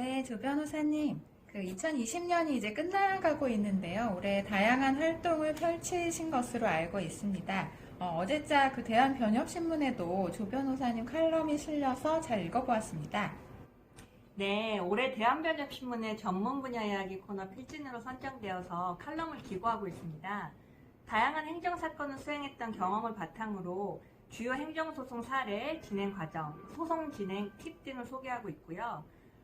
네, 조 변호사님. 그 2020년이 이제 끝나가고 있는데요. 올해 다양한 활동을 펼치신 것으로 알고 있습니다. 어, 제자 그 대한변협신문에도 조 변호사님 칼럼이 실려서 잘 읽어보았습니다. 네, 올해 대한변협신문의 전문 분야 이야기 코너 필진으로 선정되어서 칼럼을 기고하고 있습니다. 다양한 행정사건을 수행했던 경험을 바탕으로 주요 행정소송 사례, 진행 과정, 소송 진행 팁 등을 소개하고 있고요.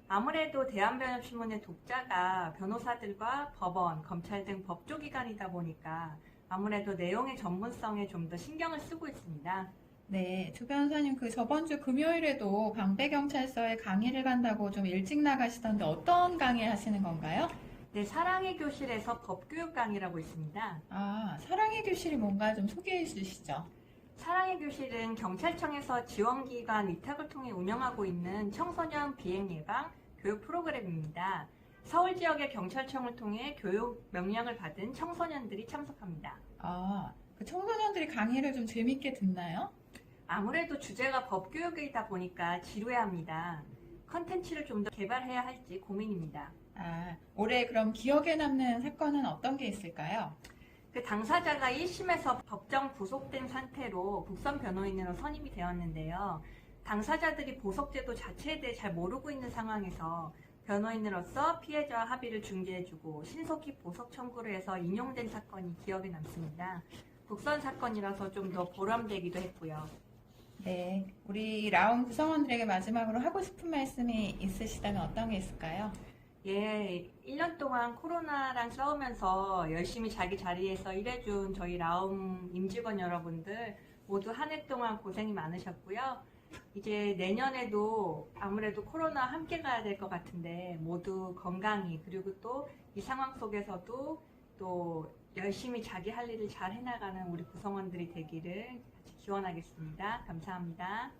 아무래도 대한변협신문의 독자가 변호사들과 법원, 검찰 등 법조기관이다 보니까 아무래도 내용의 전문성에 좀 더 신경을 쓰고 있습니다. 네, 조 변호사님 그 저번 주 금요일에도 방배경찰서에 강의를 간다고 좀 일찍 나가시던데 어떤 강의 하시는 건가요? 네, 사랑의 교실에서 법교육 강의라고 있습니다. 아, 사랑의 교실이 뭔가 좀 소개해 주시죠. 사랑의 교실은 경찰청에서 지원기관 위탁을 통해 운영하고 있는 청소년 비행 예방 교육 프로그램입니다. 서울 지역의 경찰청을 통해 교육 명령을 받은 청소년들이 참석합니다. 아, 그 청소년들이 강의를 좀 재밌게 듣나요? 아무래도 주제가 법교육이다 보니까 지루해합니다. 컨텐츠를 좀 더 개발해야 할지 고민입니다. 아, 올해 그럼 기억에 남는 사건은 어떤 게 있을까요? 그 당사자가 1심에서 법정 구속된 상태로 국선 변호인으로 선임이 되었는데요. 당사자들이 보석제도 자체에 대해 잘 모르고 있는 상황에서 변호인으로서 피해자와 합의를 중재해주고 신속히 보석 청구를 해서 인용된 사건이 기억에 남습니다. 국선 사건이라서 좀 더 보람되기도 했고요. 네, 우리 라움 구성원들에게 마지막으로 하고 싶은 말씀이 있으시다면 어떤 게 있을까요? 예, 1년 동안 코로나랑 싸우면서 열심히 자기 자리에서 일해준 저희 라움 임직원 여러분들 모두 한 해 동안 고생이 많으셨고요. 이제 내년에도 아무래도 코로나 함께 가야 될 것 같은데 모두 건강히 그리고 또 이 상황 속에서도 또 열심히 자기 할 일을 잘 해나가는 우리 구성원들이 되기를 같이 기원하겠습니다. 감사합니다.